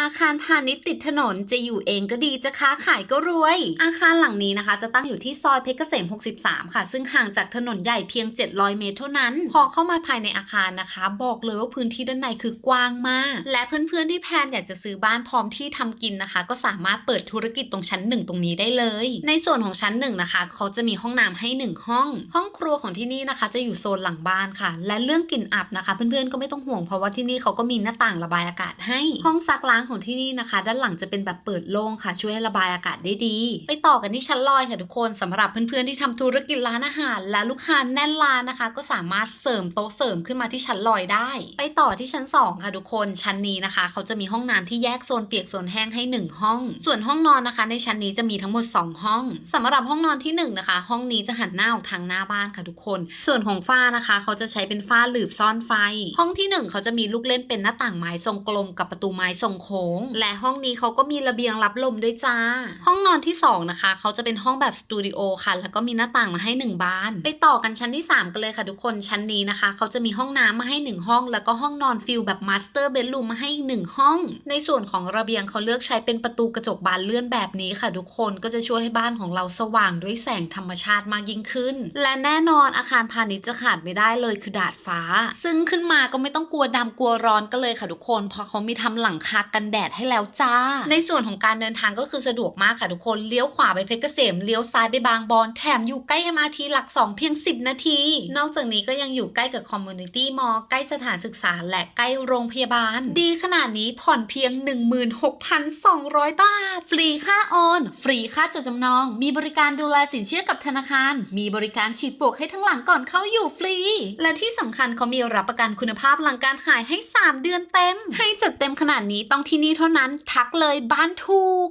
อาคารพาณิชย์ติดถนนจะอยู่เองก็ดีจะค้าขายก็รวย อาคารหลังนี้นะคะ จะตั้งอยู่ที่ซอยเพชรเกษม 63 ค่ะ ซึ่งห่างจากถนนใหญ่เพียง 700 เมตรเท่านั้น พอเข้ามาภายในอาคารนะคะ บอกเลยว่าพื้นที่ด้านในคือกว้างมาก และเพื่อนๆที่แพนอยากจะซื้อบ้านพร้อมที่ทำกินนะคะ ก็สามารถเปิดธุรกิจตรงชั้นหนึ่งตรงนี้ได้เลย ในส่วนของชั้นหนึ่งนะคะเขาจะมีห้องน้ำให้หนึ่งห้อง ห้องครัวของที่นี่นะคะ จะอยู่โซนหลังบ้านค่ะ และเรื่องกลิ่นอับนะคะ เพื่อนๆก็ไม่ต้องห่วงเพราะว่าที่นี่เขาก็มีหน้าต่างระบายอากาศให้ ห้องซักล้างของที่นี่นะคะ ด้านหลังจะเป็นแบบเปิดโล่งค่ะช่วยให้ระบายอากาศได้ดี ไปต่อกันที่ชั้นลอยค่ะทุกคนสำหรับเพื่อนๆที่ทำธุรกิจร้านอาหาร และลูกค้าแน่นร้านนะคะ ก็สามารถเสริมโต๊ะเสริมขึ้นมาที่ชั้นลอยได้ ไปต่อที่ชั้นสองค่ะทุกคนชั้นนี้นะคะ เขาจะมีห้องน้ำที่แยกโซนเปียกโซนแห้งให้หนึ่งห้อง ส่วนห้องนอนนะคะ ในชั้นนี้จะมีทั้งหมด 2 ห้องสำหรับห้องนอนที่หนึ่งนะคะ ห้องนี้จะหันหน้าออกทางหน้าบ้านค่ะทุกคน ส่วนของฝ้านะคะ เขาจะใช้เป็นฝ้าหลืบซ่อนไฟ ห้องที่หนึ่งเขาจะมีลูกเล่นเป็นหน้าต่างไม้ทรงกลมกับประตูไม้ทรงโคง และห้องนี้เขาก็มีระเบียงรับลมด้วยจ้า ห้องนอนที่สองนะคะ เขาจะเป็นห้องแบบสตูดิโอค่ะ แล้วก็มีหน้าต่างมาให้หนึ่งบาน ไปต่อกันชั้นที่สามกันเลยค่ะทุกคน ชั้นนี้นะคะ เขาจะมีห้องน้ำมาให้หนึ่งห้อง แล้วก็ห้องนอนฟิลแบบมาสเตอร์เบดรูมมาให้อีกหนึ่งห้อง ในส่วนของระเบียงเขาเลือกใช้เป็นประตูกระจกบานเลื่อนแบบนี้ค่ะ ทุกคนก็จะช่วยให้บ้านของเราสว่างด้วยแสงธรรมชาติมากยิ่งขึ้น และแน่นอนอาคารพาณิชย์จะขาดไม่ได้เลยคือดาดฟ้า ซึ่งขึ้นมาก็ไม่ต้องกลัวดำกลัวร้อนกันเลยค่ะทุกคนเพราะเขามีทำหลังคากันแดดให้แล้วจ้า ในส่วนของการเดินทางก็คือสะดวกมากค่ะทุกคน เลี้ยวขวาไปเพชรเกษม เลี้ยวซ้ายไปบางบอน แถมอยู่ใกล้ MRT หลัก 2 เพียง 10 นาที นอกจากนี้ก็ยังอยู่ใกล้กับคอมมูนิตี้มอลใกล้สถานศึกษาและใกล้โรงพยาบาล ดีขนาดนี้ผ่อนเพียง 16,200 บาท ฟรีค่าโอน ฟรีค่าจดจำนอง มีบริการดูแลสินเชื่อกับธนาคาร มีบริการฉีดปลวกให้ทั้งหลังก่อนเข้าอยู่ฟรี และที่สำคัญเขามีรับประกันคุณภาพหลังการขายให้ 3 เดือนเต็ม ให้จัดเต็ม นาดนี้ต้องที่นี่เท่านั้นทักเลยบ้านถูก